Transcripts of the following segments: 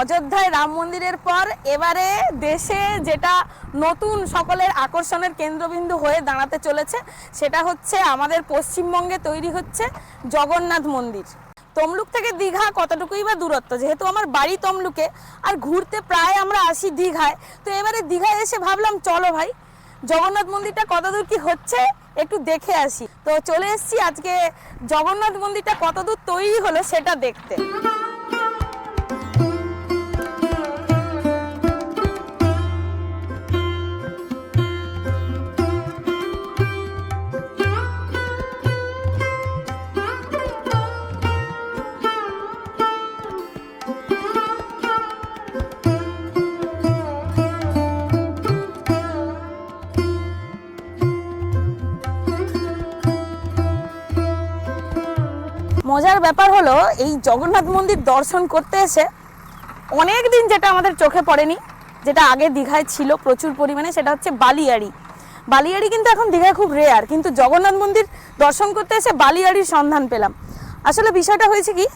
অযোধ্যায় রাম মন্দিরের পর এবারে দেশে যেটা নতুন সকলের আকর্ষণের কেন্দ্রবিন্দু হয়ে দাঁড়াতে চলেছে, সেটা হচ্ছে আমাদের পশ্চিমবঙ্গে তৈরি হচ্ছে জগন্নাথ মন্দির। তমলুক থেকে দীঘা কতটুকুই বা দূরত্ব? যেহেতু আমার বাড়ি তমলুকে, আর ঘুরতে প্রায় আমরা আসি দীঘায়, তো এবারে দীঘায় এসে ভাবলাম, চলো ভাই, জগন্নাথ মন্দিরটা কতদূর কি হচ্ছে একটু দেখে আসি। তো চলে এসেছি আজকে জগন্নাথ মন্দিরটা কতদূর তৈরি হলো সেটা দেখতে। মজার ব্যাপার হলো, এই জগন্নাথ মন্দির দর্শন করতে এসে অনেক দিন যেটা আমাদের চোখে পড়েনি, যেটা আগে দীঘায় ছিল প্রচুর পরিমাণে, সেটা হচ্ছে বালিয়াড়ি। বালিয়াড়ি কিন্তু এখন দীঘায় খুব রেয়ার কিন্তু জগন্নাথ মন্দির দর্শন করতে এসে বালিয়াড়ির সন্ধান পেলাম। আসলে বিষয়টা হয়েছে কি,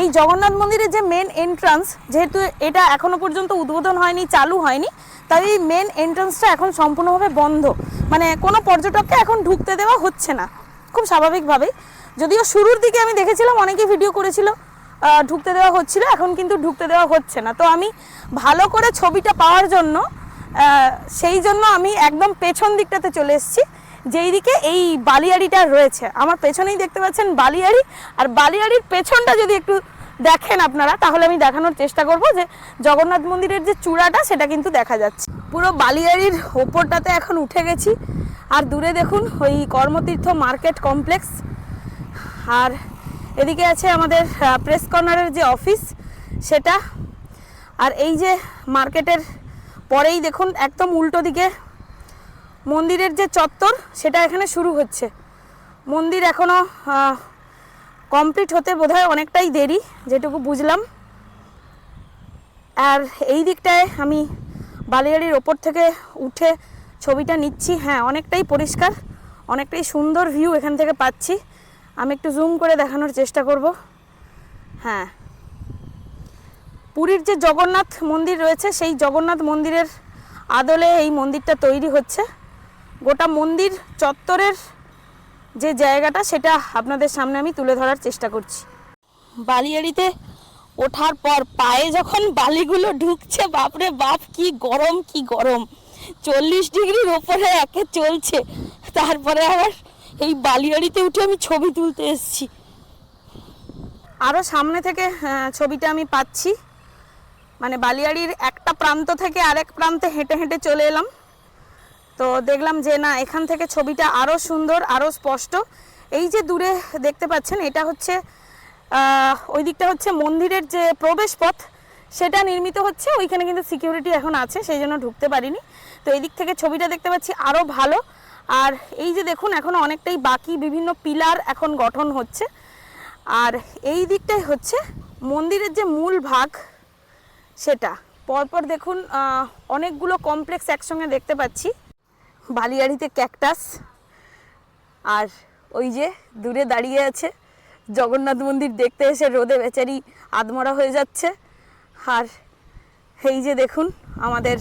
এই জগন্নাথ মন্দিরের যে মেন এন্ট্রান্স যেহেতু এটা এখনও পর্যন্ত উদ্বোধন হয়নি, চালু হয়নি, তাই এই মেন এন্ট্রান্সটা এখন সম্পূর্ণভাবে বন্ধ। মানে কোনো পর্যটককে এখন ঢুকতে দেওয়া হচ্ছে না, খুব স্বাভাবিকভাবেই। যদিও শুরুর দিকে আমি দেখেছিলাম অনেকে ভিডিও করেছিল ঢুকতে দেওয়া হচ্ছিল, এখন কিন্তু ঢুকতে দেওয়া হচ্ছে না। তো আমি ভালো করে ছবিটা পাওয়ার জন্য সেই জন্য আমি একদম পেছন দিকটাতে চলে এসেছি, যেই দিকে এই বালিয়াড়িটা রয়েছে। আমার পেছনেই দেখতে পাচ্ছেন বালিয়াড়ি, আর বালিয়াড়ির পেছনটা যদি একটু দেখেন আপনারা, তাহলে আমি দেখানোর চেষ্টা করব যে জগন্নাথ মন্দিরের যে চূড়াটা, সেটা কিন্তু দেখা যাচ্ছে। পুরো বালিয়াড়ির ওপরটাতে এখন উঠে গেছি, আর দূরে দেখুন ওই কর্মতীর্থ মার্কেট কমপ্লেক্স আর এদিকে আছে আমাদের প্রেস কর্নারের যে অফিস সেটা। আর এই যে মার্কেটের পরেই দেখুন, একদম উল্টো দিকে মন্দিরের যে চত্বর, সেটা এখানে শুরু হচ্ছে। মন্দির এখনও কমপ্লিট হতে বোধহয় অনেকটাই দেরি, যেটুকু বুঝলাম। আর এই দিকটায় আমি বালিয়াড়ির ওপর থেকে উঠে ছবিটা নিচ্ছি। হ্যাঁ অনেকটাই পরিষ্কার, অনেকটাই সুন্দর ভিউ এখান থেকে পাচ্ছি। আমি একটু জুম করে দেখানোর চেষ্টা করব। হ্যাঁ। পুরীর যে জগন্নাথ মন্দির রয়েছে, সেই জগন্নাথ মন্দিরের আদলে এই মন্দিরটা তৈরি হচ্ছে। গোটা মন্দির চত্বরের যে জায়গাটা, সেটা আপনাদের সামনে আমি তুলে ধরার চেষ্টা করছি। বালিয়াড়িতে ওঠার পর পায়ে যখন বালিগুলো ঢুকছে, বাপরে বাপ, কি গরম কি গরম। চল্লিশ ডিগ্রির ওপরে একে চলছে। তারপরে আবার এই বালিয়াড়িতে উঠে আমি ছবি তুলতে এসেছি। আরও সামনে থেকে ছবিটা আমি পাচ্ছি। মানে বালিয়াড়ির একটা প্রান্ত থেকে আরেক প্রান্তে হেঁটে হেঁটে চলে এলাম। তো দেখলাম যে না, এখান থেকে ছবিটা আরও সুন্দর আরও স্পষ্ট। এই যে দূরে দেখতে পাচ্ছেন, এটা হচ্ছে ওই দিকটা হচ্ছে মন্দিরের যে প্রবেশ পথ সেটা নির্মিত হচ্ছে। ওইখানে কিন্তু সিকিউরিটি এখন আছে, সেই জন্য ঢুকতে পারিনি। তো এই দিক থেকে ছবিটা দেখতে পাচ্ছি আরও ভালো। আর এই যে দেখুন, এখন অনেকটাই বাকি বিভিন্ন পিলার এখন গঠন হচ্ছে। আর এই দিকটাই হচ্ছে মন্দিরের যে মূল ভাগ, সেটা। পরপর দেখুন অনেকগুলো কমপ্লেক্স একসঙ্গে দেখতে পাচ্ছি। বালিয়াড়িতে ক্যাকটাস আর ওই যে দূরে দাঁড়িয়ে আছে জগন্নাথ মন্দির দেখতে এসে রোদে বেচারি আদমরা হয়ে যাচ্ছে। আর এই যে দেখুন, আমাদের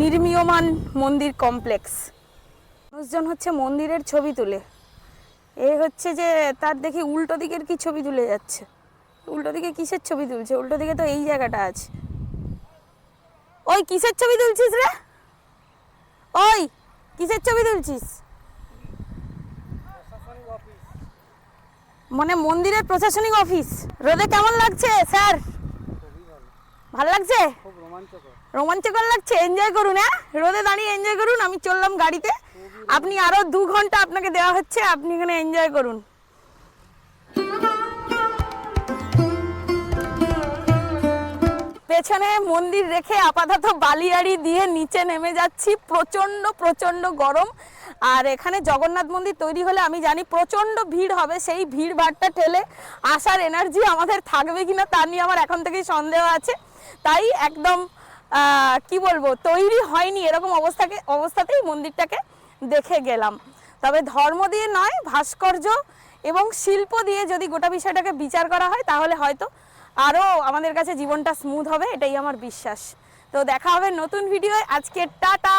নির্মীয়মান মন্দির কমপ্লেক্স। মানুষজন হচ্ছে মন্দিরের ছবি তুলে। এ হচ্ছে যে তার দেখি উল্টো দিকের কি ছবি তুলে যাচ্ছে? উল্টো দিকে কিসের ছবি তুলছে? উল্টো দিকে তো এই জায়গাটা আছে। ওই কিসের ছবি তুলছিস রে? ওই কিসের ছবি তুলছিস? মানে মন্দিরের প্রশাসনিক অফিস। রোদে কেমন লাগছে, স্যার? ভালো লাগছে? রোমাঞ্চকর। লাগছে? এনজয় করুন হ্যাঁ? রোদে দাঁড়িয়ে এনজয় করুন আমি চললাম গাড়িতে। আপনি আরও দু ঘণ্টা আপনাকে দেওয়া হচ্ছে আপনি এখানে এনজয় করুন। পেছনে মন্দির রেখে আপাতত বালিয়াড়ি দিয়ে নিচে নেমে যাচ্ছি। প্রচণ্ড প্রচণ্ড গরম। আর এখানে জগন্নাথ মন্দির তৈরি হলে আমি জানি প্রচণ্ড ভিড় হবে সেই ভিড় ভাড়টা ঠেলে আসার এনার্জি আমাদের থাকবে কিনা তা নিয়ে আমার এখন থেকেই সন্দেহ আছে। তাই একদম কি বলব, তৈরি হয়নি এরকম অবস্থাকে, অবস্থাতেই মন্দিরটাকে দেখে গেলাম। তবে ধর্ম দিয়ে নয়, ভাস্কর্য এবং শিল্প দিয়ে যদি গোটা বিষয়টাকে বিচার করা হয়, তাহলে হয়তো আরও আমাদের কাছে জীবনটা স্মুথ হবে, এটাই আমার বিশ্বাস। তো দেখা হবে নতুন ভিডিও আজকে টাটা!